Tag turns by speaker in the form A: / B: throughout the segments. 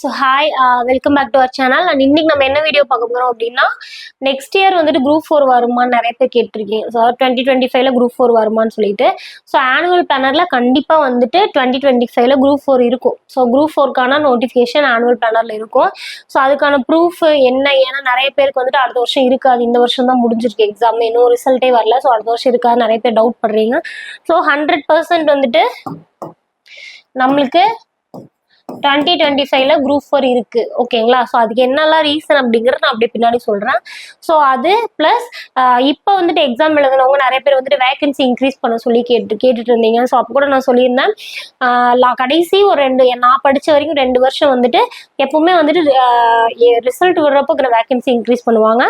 A: So hi welcome back to our channel and இன்னைக்கு நம்ம என்ன வீடியோ பார்க்க போகிறோம் அப்படின்னா நெக்ஸ்ட் இயர் வந்துட்டு குரூப் ஃபோர் வருமான்னு நிறைய பேர் கேட்டிருக்கீங்க. ஸோ டுவெண்ட்டி டுவெண்ட்டி ஃபைவ்ல குரூப் ஃபோர் வருமான்னு சொல்லிட்டு. ஸோ ஆனுவல் பிளானரில் கண்டிப்பாக வந்துட்டு டுவெண்ட்டி டுவெண்ட்டி ஃபைவ்ல குரூப் ஃபோர் இருக்கும். ஸோ குரூப் ஃபோர்க்கான நோட்டிஃபிகேஷன் ஆனுவல் பிளானரில் இருக்கும். ஸோ அதுக்கான ப்ரூஃப் என்ன ஏன்னா நிறைய பேருக்கு வந்துட்டு அடுத்த வருஷம் இருக்காது. இந்த வருஷம் தான் முடிஞ்சிருக்கு எக்ஸாம் இன்னும் ரிசல்ட்டே வரல. ஸோ அடுத்த வருஷம் இருக்காது நிறைய பேர் டவுட் பண்ணுறீங்க ஸோ ஹண்ட்ரட் பர்சன்ட் வந்துட்டு நம்மளுக்கு டுவெண்ட்டி டுவெண்ட்டி ஃபைவ்ல குரூப் ஃபோர் இருக்கு ஓகேங்களா ஸோ அதுக்கு என்னெல்லாம் ரீசன் அப்படிங்கிறது நான் அப்படியே பின்னாடி சொல்றேன். ஸோ அது ப்ளஸ் இப்போ வந்துட்டு எக்ஸாம் எழுதுனவங்க நிறைய பேர் வந்துட்டு வேகன்சி இன்க்ரீஸ் பண்ண சொல்லி கேட்டு கேட்டுட்டு இருந்தீங்க ஸோ அப்போ கூட நான் சொல்லியிருந்தேன். கடைசி ஒரு ரெண்டு நான் படிச்ச வரைக்கும் ரெண்டு வருஷம் வந்துட்டு எப்பவுமே வந்துட்டு ரிசல்ட் விடுறப்போ வேகன்சி இன்க்ரீஸ் பண்ணுவாங்க.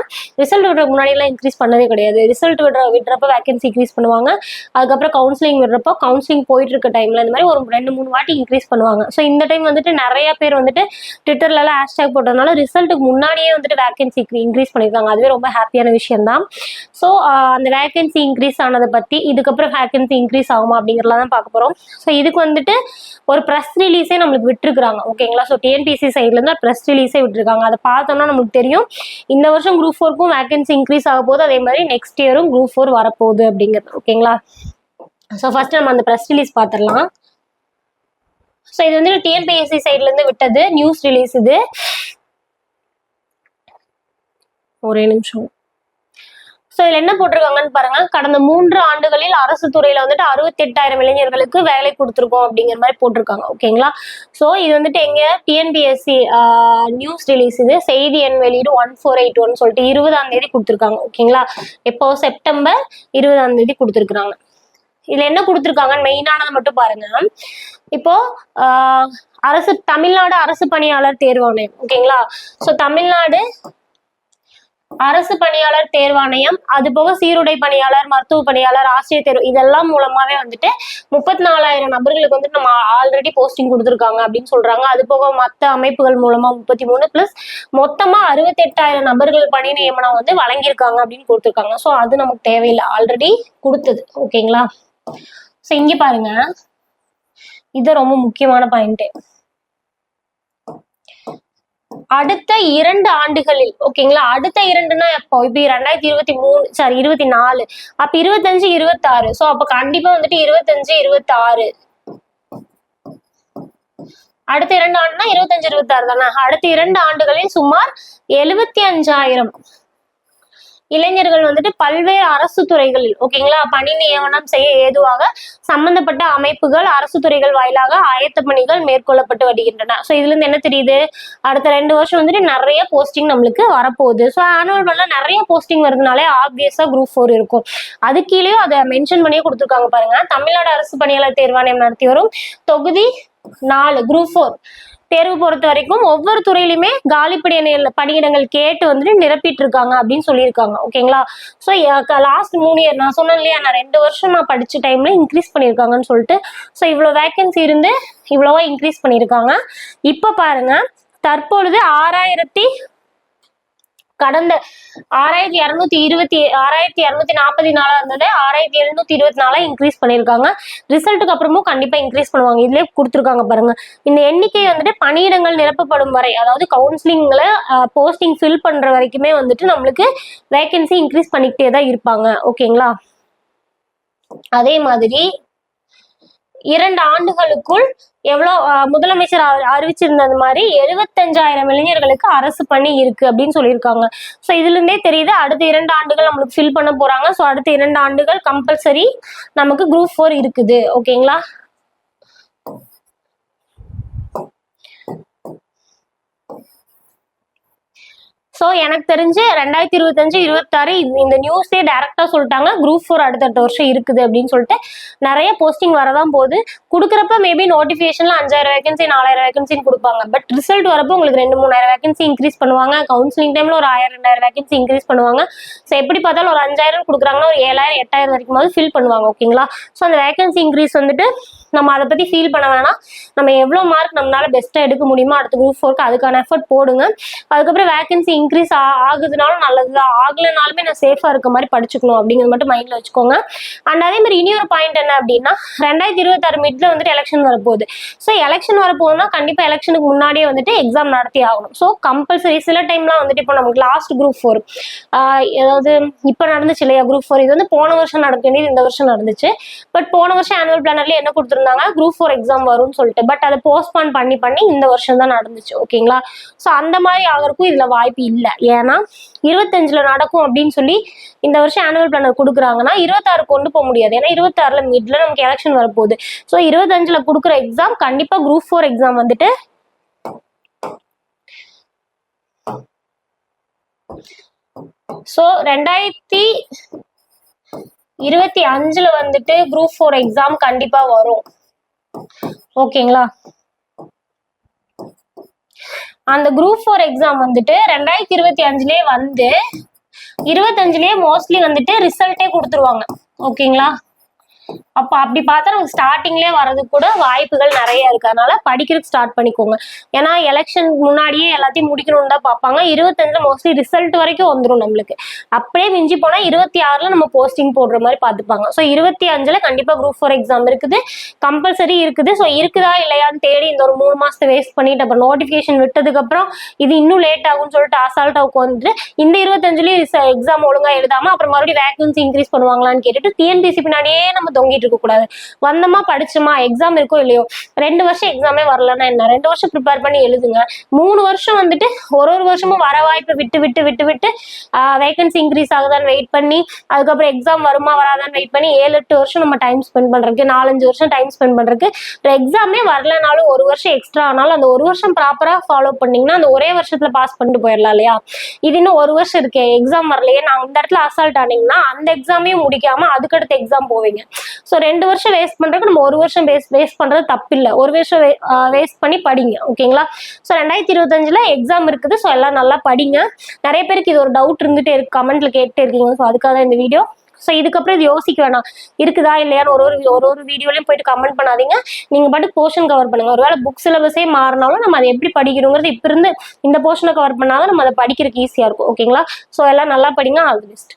A: ரிசல்ட் விடுறதுக்கு முன்னாடிலாம் இன்க்ரீஸ் பண்ணதே கிடையாது. ரிசல்ட் விடுற விடுறப்ப வேகன்சி இன்க்ரீஸ் பண்ணுவாங்க. அதுக்கப்புறம் கவுன்சிலிங் விடுறப்போ கவுன்சிலிங் போயிட்டு இருக்க டைம்ல இந்த மாதிரி ஒரு ரெண்டு மூணு வாட்டி இன்க்ரீஸ் பண்ணுவாங்க. ஸோ இந்த டைம் வந்துட்டு நிறைய பேர் வந்துட்டு ட்விட்டர்ல எல்லாம் ஹேஷ்டேக் போட்டதுனால ரிசல்ட்டுக்கு முன்னாடியே வந்துட்டு வேகன்சி இன்க்ரீஸ் பண்ணியிருக்காங்க. அதுவே ரொம்ப ஹாப்பியான விஷயம் தான் ஸோ அந்த வேகன்சி இன்க்ரீஸ் ஆனதை பத்தி இதுக்கப்புறம் வேகன்சி இன்க்ரீஸ் ஆகுமா அப்படிங்கிறலாம் தான் பார்க்க போறோம். ஸோ இதுக்கு வந்துட்டு ஒரு ப்ரெஸ் ரிலீஸே நம்மளுக்கு விட்டுருக்காங்க ஓகேங்களா ஸோ டிஎன்பிசி சைட்ல இருந்து ப்ரெஸ் ரிலீஸே விட்டுருக்காங்க. அதை பார்த்தோம்னா நமக்கு தெரியும். இந்த வருஷம் குரூப் ஃபோருக்கும் வேகன்சி இன்க்ரீஸ் ஆக போகுது. அதே மாதிரி நெக்ஸ்ட் இயரும் குரூப் ஃபோர் வரப்போகுது அப்படிங்கிறது. ஓகேங்களா ஸோ ஃபர்ஸ்ட் நம்ம அந்த ப்ரெஸ் ரிலீஸ் பார்த்துடலாம். ஸோ இது வந்து டிஎன்பிஎஸ்சி சைட்ல இருந்து விட்டது. நியூஸ் ரிலீஸ் இது. ஒரே நிமிஷம். ஸோ இதில் என்ன போட்டிருக்காங்கன்னு பாருங்க. கடந்த மூன்று ஆண்டுகளில் அரசு துறையில வந்துட்டு அறுபத்தெட்டாயிரம் இளைஞர்களுக்கு வேலை கொடுத்துருக்கோம் அப்படிங்கிற மாதிரி போட்டிருக்காங்க. ஓகேங்களா ஸோ இது வந்துட்டு எங்க? டிஎன்பிஎஸ்சி நியூஸ் ரிலீஸ் இது. செய்தி எண் வெளியீடு ஒன் ஃபோர் எயிட் ஒன் சொல்லிட்டு இருபதாம் தேதி கொடுத்துருக்காங்க. ஓகேங்களா எப்போ செப்டம்பர் இருபதாம் தேதி கொடுத்துருக்குறாங்க. இதுல என்ன கொடுத்துருக்காங்கன்னு மெயினானதை மட்டும் பாருங்க. இப்போ ஆஹ், அரசு தமிழ்நாடு அரசு பணியாளர் தேர்வாணையம் ஓகேங்களா ஸோ தமிழ்நாடு அரசு பணியாளர் தேர்வாணையம் அது போக சீருடை பணியாளர் மருத்துவ பணியாளர் ஆசிரியர் தேர்வு இதெல்லாம் மூலமாவே வந்துட்டு முப்பத்தி நாலாயிரம் நபர்களுக்கு வந்துட்டு நம்ம ஆல்ரெடி போஸ்டிங் கொடுத்துருக்காங்க அப்படின்னு சொல்றாங்க. அது போக மற்ற அமைப்புகள் மூலமா முப்பத்தி மூணு பிளஸ் மொத்தமா அறுபத்தெட்டாயிரம் நபர்கள் பணி நியமனம் வந்து வழங்கியிருக்காங்க அப்படின்னு கொடுத்துருக்காங்க. ஸோ அது நமக்கு தேவையில்லை. ஆல்ரெடி கொடுத்தது ஓகேங்களா ஸோ இங்கே பாருங்க. இது ரொம்ப முக்கியமான பாயிண்ட் அடுத்த இரண்டு ஆண்டுகளில் ஓகேங்களா அடுத்த இரண்டுனா எப்போ? இப்போ ரெண்டாயிரத்தி இருபத்தி மூணு சாரி இருபத்தி நாலு. அப்ப இருபத்தஞ்சு இருபத்தாறு. ஸோ அப்ப கண்டிப்பா வந்துட்டு இருபத்தஞ்சு இருபத்தாறு. அடுத்த இரண்டு ஆண்டுனா இருபத்தஞ்சு இருபத்தாறு தானே? அடுத்த இரண்டு ஆண்டுகளில் சுமார் எழுபத்தி அஞ்சாயிரம். இளைஞர்கள் வந்துட்டு பல்வேறு அரசு துறைகளில் ஓகேங்களா? பணி நியமனம் செய்ய ஏதுவாக சம்பந்தப்பட்ட அமைப்புகள் அரசு துறைகள் வாயிலாக ஆயத்த பணிகள் மேற்கொள்ளப்பட்டு வருகின்றன. ஸோ இதுல இருந்து என்ன தெரியுது? அடுத்த ரெண்டு வருஷம் வந்துட்டு நிறைய போஸ்டிங் நம்மளுக்கு வரப்போகுது. ஸோ ஆனுவல் பண்ணல நிறைய போஸ்டிங் வருதுனாலே ஆப்வியஸா குரூப் ஃபோர் இருக்கும். அது கீழேயும் அதை மென்ஷன் பண்ணியே கொடுத்துருக்காங்க பாருங்க. தமிழ்நாடு அரசு பணியாளர் தேர்வாணையம் நடத்தி வரும் தொகுதி நாலு குரூப் ஃபோர் தேர்வு பொறுத்த வரைக்கும் ஒவ்வொரு துறையிலுமே காலி பணியிட பணியிடங்கள் கேட்டு வந்துட்டு நிரப்பிட்டு இருக்காங்க அப்படின்னு சொல்லியிருக்காங்க. ஓகேங்களா? ஸோ லாஸ்ட் மூணு இயர் நான் சொன்னேன் இல்லையா நான் ரெண்டு வருஷம் நான் படிச்ச டைம்ல இன்க்ரீஸ் பண்ணியிருக்காங்கன்னு சொல்லிட்டு. ஸோ இவ்வளோ வேகன்சி இருந்து இவ்வளோவா இன்க்ரீஸ் பண்ணியிருக்காங்க. இப்போ பாருங்க தற்பொழுது ஆறாயிரத்தி கடந்த ஆறாயிரத்தி இரநூத்தி இருபத்தி ஆறாயிரத்தி இரநூத்தி நாற்பத்தி நாலா இருந்தது. ஆறாயிரத்தி எழுநூத்தி இருபத்தி நாலா இன்க்ரீஸ் பண்ணியிருக்காங்க. ரிசல்ட்டுக்கு அப்புறமும் கண்டிப்பா இன்க்ரீஸ் பண்ணுவாங்க. இதுலயே கொடுத்துருக்காங்க பாருங்க. இந்த எண்ணிக்கை வந்துட்டு பணியிடங்கள் நிரப்பப்படும் வரை அதாவது கவுன்சிலிங்ல போஸ்டிங் ஃபில் பண்ற வரைக்குமே வந்துட்டு நம்மளுக்கு வேகன்சி இன்க்ரீஸ் பண்ணிக்கிட்டே தான் இருப்பாங்க. ஓகேங்களா அதே மாதிரி இரண்டு ஆண்டுகளுக்குள் எவ்வளோ முதலமைச்சர் அறிவிச்சிருந்தது மாதிரி எழுபத்தஞ்சாயிரம் இளைஞர்களுக்கு அரசு பணி இருக்கு அப்படின்னு சொல்லியிருக்காங்க. ஸோ இதுல இருந்தே தெரியுது அடுத்த இரண்டு ஆண்டுகள் நம்மளுக்கு ஃபில் பண்ண போறாங்க. ஸோ அடுத்த இரண்டு ஆண்டுகள் கம்பல்சரி நமக்கு குரூப் ஃபோர் இருக்குது. ஓகேங்களா ஸோ எனக்கு தெரிஞ்சு ரெண்டாயிரத்தி இருபத்தஞ்சு இருபத்தாறு இந்த- நியூஸே டேரெக்டாக சொல்லிட்டாங்க. குரூப் ஃபோர் அடுத்தடுத்த வருஷம் இருக்குது அப்படின்னு சொல்லிட்டு நிறைய போஸ்டிங் வரதான் போகுது. கொடுக்குறப்ப மேபி நோட்டிஃபிகேஷன்ல அஞ்சாயிரம் வேகன்சி நாலாயிரம் வேகன்சின்னு கொடுப்பாங்க. பட் ரிசல்ட் வரப்போ உங்களுக்கு ரெண்டு மூணாயிரம் வேகன்சி இன்க்ரீஸ் பண்ணுவாங்க. கவுன்சிலிங் டைம்ல ஒரு ஆயிரம் ரெண்டாயிரம் வேகன்சி இன்க்ரீஸ் பண்ணுவாங்க. ஸோ எப்படி பார்த்தாலும் ஒரு அஞ்சாயிரம் கொடுக்குறாங்கன்னா ஒரு ஏழாயிரம் எட்டாயிரம் வரைக்கும் ஃபில் பண்ணுவாங்க ஓகேங்களா ஸோ அந்த வேகன்சி இன்க்ரீஸ் வந்துட்டு நம்ம அதை பத்தி ஃபீல் பண்ண வேணாம். நம்ம எவ்வளோ மார்க் நம்மளால பெஸ்ட்டாக எடுக்க முடியுமோ அடுத்த குரூப் ஃபோருக்கு அதுக்கான எஃபர்ட் போடுங்க. அதுக்கப்புறம் வேகன்சி இன்க்ரீஸ் ஆகுதுனாலும் நல்லதுதான். ஆகலைனாலுமே நான் சேஃபாக இருக்க மாதிரி படிச்சுக்கணும் அப்படிங்கிறது மட்டும் மைண்டில் வச்சுக்கோங்க. அண்ட் அதே மாதிரி இனி ஒரு பாயிண்ட் என்ன அப்படின்னா ரெண்டாயிரத்தி இருபத்தாறு மிட்ல வந்துட்டு எலெக்ஷன் வரப்போகுது. ஸோ எலெக்ஷன் வரப்போகுதுன்னா கண்டிப்பாக எலெக்ஷனுக்கு முன்னாடியே வந்துட்டு எக்ஸாம் நடத்தி ஆகணும். ஸோ கம்பல்சரி சில டைம்லாம் வந்துட்டு இப்போ நமக்கு லாஸ்ட் குரூப் ஃபோர் ஏதாவது இப்போ நடந்துச்சு இல்லையா குரூப் ஃபோர் இது வந்து போன வருஷம் நடக்க வேண்டியது இந்த வருஷம் நடந்துச்சு. பட் போன வருஷம் ஆனுவல் பிளானர்ல என்ன கொடுத்துருந்தாங்க. குரூப் ஃபோர் எக்ஸாம் வரும்னு சொல்லிட்டு. பட் அதை போஸ்ட்பான் பண்ணி பண்ணி இந்த வருஷம் தான் நடந்துச்சு. ஓகேங்களா ஸோ அந்த மாதிரி ஆகிறக்கும் இதுல வாய்ப்பு இல்லை. ஏன்னா இருபத்தஞ்சுல நடக்கும் அப்படின்னு சொல்லி இந்த வருஷம் ஆனுவல் பிளானர் கொடுக்குறாங்கன்னா இருபத்தாறு கொண்டு போக முடியாது. ஏன்னா இருபத்தாறில் மிட்ல நமக்கு எலெக்ஷன் வரப்போகுது. ஸோ இருபத்தஞ்சில் கொடுக்குற எக்ஸாம் கண்டிப்பா குரூப் ஃபோர் எக்ஸாம் வந்துட்டு ஸோ ரெண்டாயிரத்தி இருபத்தி அஞ்சுல வந்துட்டு குரூப் ஃபோர் எக்ஸாம் கண்டிப்பா வரும். ஓகேங்களா? அந்த குரூப் ஃபோர் எக்ஸாம் வந்துட்டு ரெண்டாயிரத்தி இருபத்தி அஞ்சுலயே வந்து இருபத்தஞ்சுலயே மோஸ்ட்லி வந்துட்டு ரிசல்ட்டே கொடுத்துருவாங்க. ஓகேங்களா? அப்ப அப்படி பார்த்தா நமக்கு ஸ்டார்டிங்லேயே வர்றதுக்கு கூட வாய்ப்புகள் நிறைய இருக்கு. அதனால படிக்கிறதுக்கு ஸ்டார்ட் பண்ணிக்கோங்க. ஏன்னா எலெக்ஷன் முன்னாடியே எல்லாத்தையும் முடிக்கணும்னு தான் பார்ப்பாங்க. இருபத்தஞ்சுல மோஸ்ட்லி ரிசல்ட் வரைக்கும் வந்துடும் நம்மளுக்கு. அப்படியே மிஞ்சி போனா இருபத்தி ஆறுல நம்ம போஸ்டிங் போடுற மாதிரி பார்த்துப்பாங்க. ஸோ இருபத்தி அஞ்சுல கண்டிப்பா குரூப் ஃபோர் எக்ஸாம் இருக்குது. கம்பல்சரி இருக்குது. ஸோ இருக்குதா இல்லையான்னு தேடி இந்த ஒரு மூணு மாசத்தை வேஸ்ட் பண்ணிட்டு அப்புறம் நோட்டிஃபிகேஷன் விட்டதுக்கு அப்புறம் இது இன்னும் லேட் ஆகும்னு சொல்லிட்டு அசால்ட்டா உட்காந்துட்டு இந்த இருபத்தஞ்சுலயும் எக்ஸாம் ஒழுங்கா எழுதாம அப்புறம் மறுபடியும் வேகன்சி இன்க்ரீஸ் பண்ணுவாங்களான்னு கேட்டுட்டு டிஎன்பிசி பின்னாடியே நம்ம தொங்கிட்டு இருக்க கூடாது. வந்தோமா படிச்சோமா எக்ஸாம் இருக்கோ இல்லையோ ரெண்டு வருஷம் எக்ஸாமே வரலன்னா என்ன? ரெண்டு வருஷம் ப்ரிப்பேர் பண்ணி எழுதுங்க. மூணு வருஷம் வந்துட்டு ஒரு ஒரு வருஷமும் வர வாய்ப்பு விட்டு விட்டு விட்டு விட்டு வேகன்சி இன்க்ரீஸ் ஆகுதான்னு வெயிட் பண்ணி அதுக்கப்புறம் எக்ஸாம் வருமா வராதான்னு வெயிட் பண்ணி ஏழு எட்டு வருஷம் நம்ம டைம் ஸ்பெண்ட் பண்றதுக்கு நாலஞ்சு வருஷம் டைம் ஸ்பெண்ட் பண்றதுக்கு எக்ஸாமே வரலனாலும் ஒரு வருஷம் எக்ஸ்ட்ரா ஆனாலும் அந்த ஒரு வருஷம் ப்ராப்பரா ஃபாலோ பண்ணீங்கன்னா அந்த ஒரே வருஷத்துல பாஸ் பண்ணிட்டு போயிடலாம் இல்லையா? இது இன்னும் ஒரு வருஷம் இருக்கு எக்ஸாம் வரலையே நான் இந்த இடத்துல அசால்ட் ஆனீங்கன்னா அந்த எக்ஸாமே முடிக்காம அதுக்கடுத்து எக்ஸாம் போவீங்க. ஸோ ஸோ ரெண்டு வருஷம் வேஸ்ட் பண்ணுறதுக்கு நம்ம ஒரு வருஷம் வேஸ்ட் வேஸ்ட் பண்ணுறது தப்பில்லை. ஒரு வருஷம் வேஸ்ட் பண்ணி படிங்க ஓகேங்களா? ஸோ ரெண்டாயிரத்தி இருபத்தஞ்சில் எக்ஸாம் இருக்குது. ஸோ எல்லாம் நல்லா படிங்க. நிறைய பேருக்கு இது ஒரு டவுட் இருந்துட்டே இருக்கு. கமெண்ட்ல கேட்டுட்டே இருக்கீங்க. ஸோ அதுக்காக தான் இந்த வீடியோ ஸோ இதுக்கப்புறம் இது யோசிக்க வேணாம். இருக்குதா இல்லையான்னு ஒரு ஒரு ஒரு ஒரு வீடியோலையும் போயிட்டு கமெண்ட் பண்ணாதீங்க. நீங்க பாட்டு போர்ஷன் கவர் பண்ணுங்க. ஒருவேளை புக் சிலபஸே மாறினாலும் நம்ம அதை எப்படி படிக்கிறோங்கிறது இப்போ இருந்து இந்த போர்ஷனை கவர் பண்ணாலும் நம்ம அதை படிக்கிறதுக்கு ஈஸியாக இருக்கும். ஓகேங்களா? ஸோ எல்லாம் நல்லா படிங்க. All the best